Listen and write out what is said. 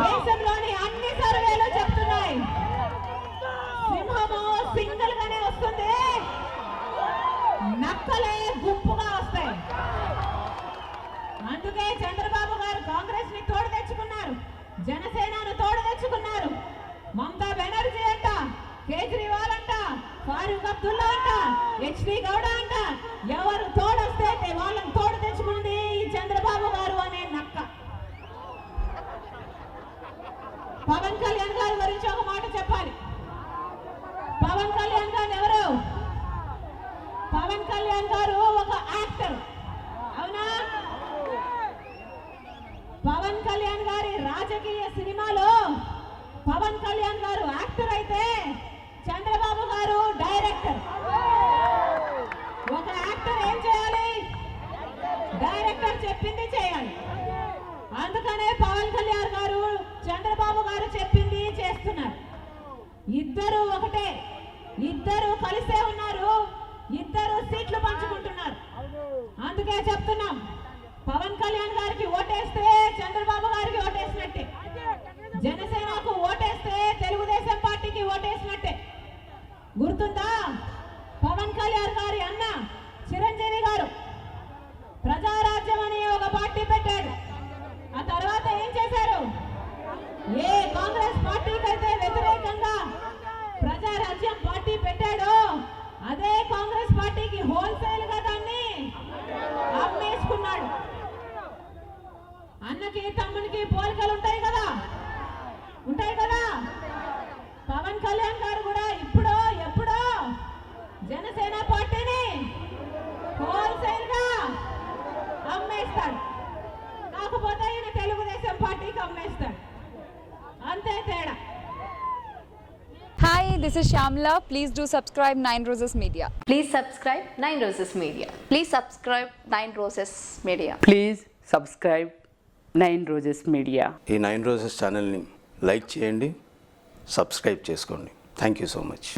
దేశంలోని అన్ని సర్వేలు చెప్తున్నాయి. సింగిల్ గానే వస్తుంది. నక్కలే గుంపుగా వస్తాయి. అందుకే చంద్రబాబు గారు కాంగ్రెస్ని తోడు తెచ్చుకున్నారు. జనసేనను తోడు తెచ్చుకున్నారు. మమతా బెనర్జీ అంట కేజ్రీవాల్ అంట ఫారూక్ అబ్దుల్లా అంట హెచ్డి గౌడ అంట ఎవరు తోడొస్తే వాళ్ళని తోడు తెచ్చుకుంది చంద్రబాబు గారు అనే నక్క. పవన్ కళ్యాణ్ గారి గురించి ఒక మాట చెప్పాలి. పవన్ కళ్యాణ్ గారు ఎవరు? పవన్ కళ్యాణ్ గారు ఒక యాక్టర్. అవునా? పవన్ కళ్యాణ్ గారి రాజకీయ సినిమాలో పవన్ కళ్యాణ్ గారు యాక్టర్ అయితే చంద్రబాబు గారు డైరెక్టర్. ఒక యాక్టర్ ఏం చేయాలి? డైరెక్టర్ చెప్పింది చేయాలి. అందుకనే పవన్ కళ్యాణ్ గారు చంద్రబాబు గారు చెప్పింది చేస్తున్నారు. ఇద్దరు ఒకటే. ఇద్దరు కలిసే ఉన్నారు. ఇద్దరు సీట్లు పంచుకుంటున్నారు. అందుకే చెప్తున్నాం. పవన్ కళ్యాణ్ గారికి ఓటేస్తే చంద్రబాబు గారికి ఓటేసినట్టే. జనసేనకు ఓటేస్తే తెలుగుదేశం పార్టీకి ఓటేసినట్టే. గుర్తుందా పవన్ కళ్యాణ్ గారి అన్న చిరంజీవి గారు ప్రజారాజ్యం అని ఒక పార్టీ పెట్టాడు ఆ తర్వాత ఏం చేశారు ఏ కాంగ్రెస్ పార్టీకి అయితే వ్యతిరేకంగా ప్రజారాజ్యం పార్టీ పెట్టాడో అదే కాంగ్రెస్ పార్టీకి హోల్సేల్గా దాన్ని అమ్మేసుకున్నాడు. అన్నకి తమ్మునికి పోలికలు ఉంటాయి కదా? ఉంటాయి కదా? పవన్ కళ్యాణ్ గారు కూడా ఇప్పుడో ఎప్పుడో జనసేన పార్టీని హోల్సేల్గా అమ్మేస్తాడు. కాకపోతే ఈయన తెలుగుదేశం పార్టీకి అమ్మేస్తాడు. అంతే తేడా. This is Shyamla please do subscribe Nine Roses Media please subscribe Nine Roses Media please subscribe Nine Roses Media please subscribe Nine Roses Media ఈ నైన్ రోజెస్ ఛానల్ని లైక్ చేయండి సబ్స్క్రైబ్ చేసుకోండి. Thank you so much